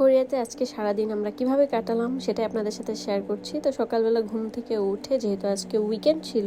কোরিয়াতে আজকে সারাদিন আমরা কীভাবে কাটালাম সেটাই আপনাদের সাথে শেয়ার করছি। তো সকালবেলা ঘুম থেকে উঠে, যেহেতু আজকে উইকেন্ড ছিল,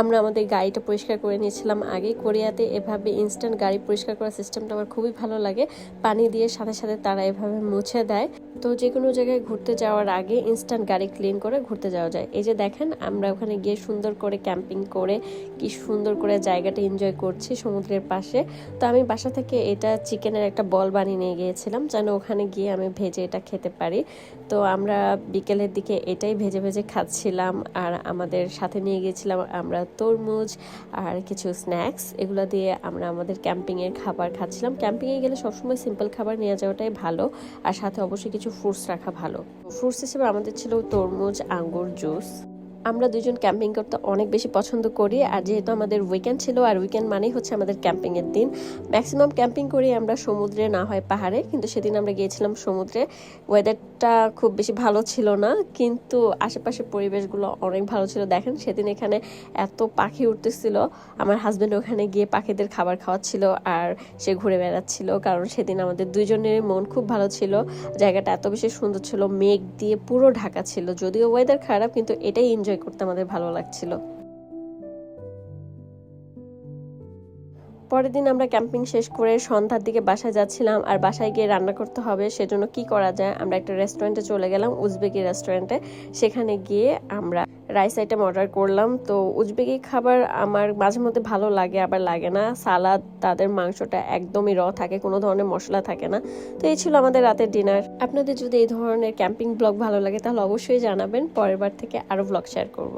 আমরা আমাদের গাড়িটা পরিষ্কার করে নিয়েছিলাম আগে। কোরিয়াতে এভাবে ইনস্ট্যান্ট গাড়ি পরিষ্কার করার সিস্টেমটা আমার খুবই ভালো লাগে। পানি দিয়ে সাথে সাথে তারা এভাবে মুছে দেয়। তো যে কোনো জায়গায় ঘুরতে যাওয়ার আগে ইনস্ট্যান্ট গাড়ি ক্লিন করে ঘুরতে যাওয়া যায়। এই যে দেখেন, আমরা ওখানে গিয়ে সুন্দর করে ক্যাম্পিং করে, কি সুন্দর করে জায়গাটা এনজয় করছি সমুদ্রের পাশে। তো আমি বাসা থেকে এটা চিকেনের একটা বল বানিয়ে নিয়ে গিয়েছিলাম, যেন ওখানে গিয়ে আমি ভেজে এটা খেতে পারি। তো আমরা বিকেলের দিকে এটাই ভেজে ভেজে খাচ্ছিলাম আর আমাদের সাথে নিয়ে গিয়েছিলাম আমরা তরমুজ আর কিছু স্ন্যাক্স। এগুলো দিয়ে আমরা আমাদের ক্যাম্পিংয়ের খাবার খাচ্ছিলাম। ক্যাম্পিংয়ে গেলে সবসময় সিম্পল খাবার নিয়ে যাওয়াটাই ভালো আর সাথে অবশ্যই কিছু ফ্রুটস রাখা ভালো। ফ্রুটস হিসেবে আমাদের ছিল তরমুজ, আঙ্গুর, জুস। আমরা দুজন ক্যাম্পিং করতে অনেক বেশি পছন্দ করি, আর যেহেতু আমাদের উইকেন্ড ছিল, আর উইকেন্ড মানেই হচ্ছে আমাদের ক্যাম্পিংয়ের দিন। ম্যাক্সিমাম ক্যাম্পিং করি আমরা সমুদ্রে, না হয় পাহাড়ে, কিন্তু সেদিন আমরা গিয়েছিলাম সমুদ্রে। ওয়েদারটা খুব বেশি ভালো ছিল না, কিন্তু আশেপাশের পরিবেশগুলো অনেক ভালো ছিল। দেখেন, সেদিন এখানে এত পাখি উঠতেছিল। আমার হাজব্যান্ড ওখানে গিয়ে পাখিদের খাবার খাওয়াচ্ছিল, আর সে ঘুরে বেড়াচ্ছিল, কারণ সেদিন আমাদের দুইজনের মন খুব ভালো ছিল। জায়গাটা এত বেশি সুন্দর ছিল, মেঘ দিয়ে পুরো ঢাকা ছিল। যদিও ওয়েদার খারাপ, কিন্তু এটাই এনজয় করতে আমাদের ভালো লাগছিল। পরের দিন আমরা ক্যাম্পিং শেষ করে সন্ধ্যার দিকে বাসায় যাচ্ছিলাম। আর বাসায় গিয়ে রান্না করতে হবে, সেজন্য কি করা যায়? আমরা একটা রেস্টুরেন্টে চলে গেলাম, উজবেকি রেস্টুরেন্টে সেখানে গিয়ে আমরা রাইস আইটেম অর্ডার করলাম। তো উজবেকি খাবার আমার মাঝে মধ্যে ভালো লাগে, আবার লাগে না। সালাদ, তাদের মাংসটা একদমই র থাকে, কোনো ধরনের মশলা থাকে না। তো এই ছিল আমাদের রাতের ডিনার আপনাদের যদি এই ধরনের ক্যাম্পিং ব্লগ ভালো লাগে, তাহলে অবশ্যই জানাবেন। পরের বার থেকে আরও ব্লগ শেয়ার করব।